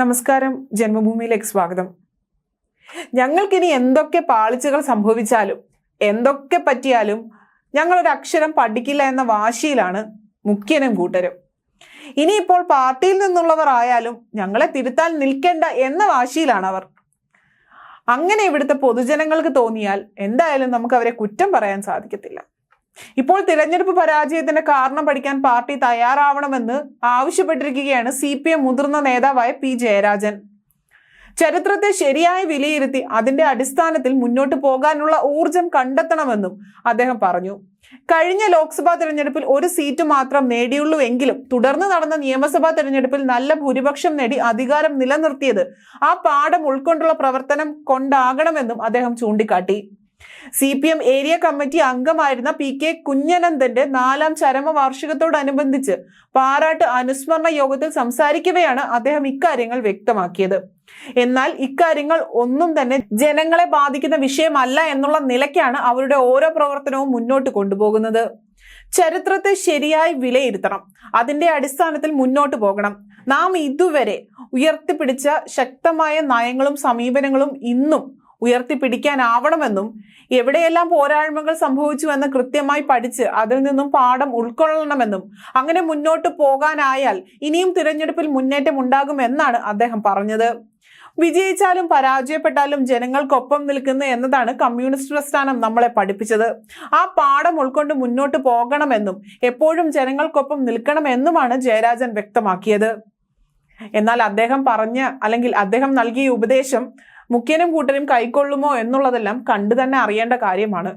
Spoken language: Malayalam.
നമസ്കാരം ജന്മഭൂമിയിലേക്ക് സ്വാഗതം. ഞങ്ങൾക്കിനി എന്തൊക്കെ പാളിച്ചകൾ സംഭവിച്ചാലും എന്തൊക്കെ പറ്റിയാലും ഞങ്ങളൊരു അക്ഷരം പഠിക്കില്ല എന്ന വാശിയിലാണ് മുഖ്യനും കൂട്ടരും. ഇനിയിപ്പോൾ പാർട്ടിയിൽ നിന്നുള്ളവർ ആയാലും ഞങ്ങളെ തിരുത്താൻ നിൽക്കേണ്ട എന്ന വാശിയിലാണ് അവർ അങ്ങനെ ഇവിടുത്തെ പൊതുജനങ്ങൾക്ക് തോന്നിയാൽ എന്തായാലും നമുക്ക് അവരെ കുറ്റം പറയാൻ സാധിക്കത്തില്ല. ഇപ്പോൾ തിരഞ്ഞെടുപ്പ് പരാജയത്തിന്റെ കാരണം പഠിക്കാൻ പാർട്ടി തയ്യാറാവണമെന്ന് ആവശ്യപ്പെട്ടിരിക്കുകയാണ് സി പി എം മുതിർന്ന നേതാവായ പി ജയരാജൻ. ചരിത്രത്തെ ശരിയായി വിലയിരുത്തി അതിന്റെ അടിസ്ഥാനത്തിൽ മുന്നോട്ട് പോകാനുള്ള ഊർജം കണ്ടെത്തണമെന്നും അദ്ദേഹം പറഞ്ഞു. കഴിഞ്ഞ ലോക്സഭാ തെരഞ്ഞെടുപ്പിൽ ഒരു സീറ്റ് മാത്രം നേടിയുള്ളൂ എങ്കിലും തുടർന്ന് നടന്ന നിയമസഭാ തെരഞ്ഞെടുപ്പിൽ നല്ല ഭൂരിപക്ഷം നേടി അധികാരം നിലനിർത്തിയത് ആ പാഠം ഉൾക്കൊണ്ടുള്ള പ്രവർത്തനം കൊണ്ടാകണമെന്നും അദ്ദേഹം ചൂണ്ടിക്കാട്ടി. C P M area committee അംഗമായിരുന്ന പി കെ കുഞ്ഞനന്ദന്റെ നാലാം ചരമ വാർഷികത്തോടനുബന്ധിച്ച് പാറാട്ട് അനുസ്മരണ യോഗത്തിൽ സംസാരിക്കവെയാണ് അദ്ദേഹം ഇക്കാര്യങ്ങൾ വ്യക്തമാക്കിയത്. എന്നാൽ ഇക്കാര്യങ്ങൾ ഒന്നും തന്നെ ജനങ്ങളെ ബാധിക്കുന്ന വിഷയമല്ല എന്നുള്ള നിലയ്ക്കാണ് അവരുടെ ഓരോ പ്രവർത്തനവും മുന്നോട്ട് കൊണ്ടുപോകുന്നത്. ചരിത്രത്തെ ശരിയായി വിലയിരുത്തണം. അതിന്റെ അടിസ്ഥാനത്തിൽ മുന്നോട്ട് പോകണം. നാം ഇതുവരെ ഉയർത്തിപ്പിടിച്ച ശക്തമായ നയങ്ങളും സമീപനങ്ങളും ഇന്നും ഉയർത്തിപ്പിടിക്കാനാവണമെന്നും എവിടെയെല്ലാം പോരായ്മകൾ സംഭവിച്ചുവെന്ന് കൃത്യമായി പഠിച്ച് അതിൽ നിന്നും പാഠം ഉൾക്കൊള്ളണമെന്നും അങ്ങനെ മുന്നോട്ട് പോകാനായാൽ ഇനിയും തിരഞ്ഞെടുപ്പിൽ മുന്നേറ്റം ഉണ്ടാകുമെന്നാണ് അദ്ദേഹം പറഞ്ഞത്. വിജയിച്ചാലും പരാജയപ്പെട്ടാലും ജനങ്ങൾക്കൊപ്പം നിൽക്കുന്നു എന്നതാണ് കമ്മ്യൂണിസ്റ്റ് പ്രസ്ഥാനം നമ്മളെ പഠിപ്പിച്ചത്. ആ പാഠം ഉൾക്കൊണ്ട് മുന്നോട്ട് പോകണമെന്നും എപ്പോഴും ജനങ്ങൾക്കൊപ്പം നിൽക്കണമെന്നുമാണ് ജയരാജൻ വ്യക്തമാക്കിയത്. എന്നാൽ അദ്ദേഹം പറഞ്ഞ അല്ലെങ്കിൽ അദ്ദേഹം നൽകിയ ഉപദേശം മുഖ്യനും കൂട്ടനും കൈക്കൊള്ളുമോ എന്നുള്ളതെല്ലാം കണ്ടു തന്നെ അറിയേണ്ട കാര്യമാണ്.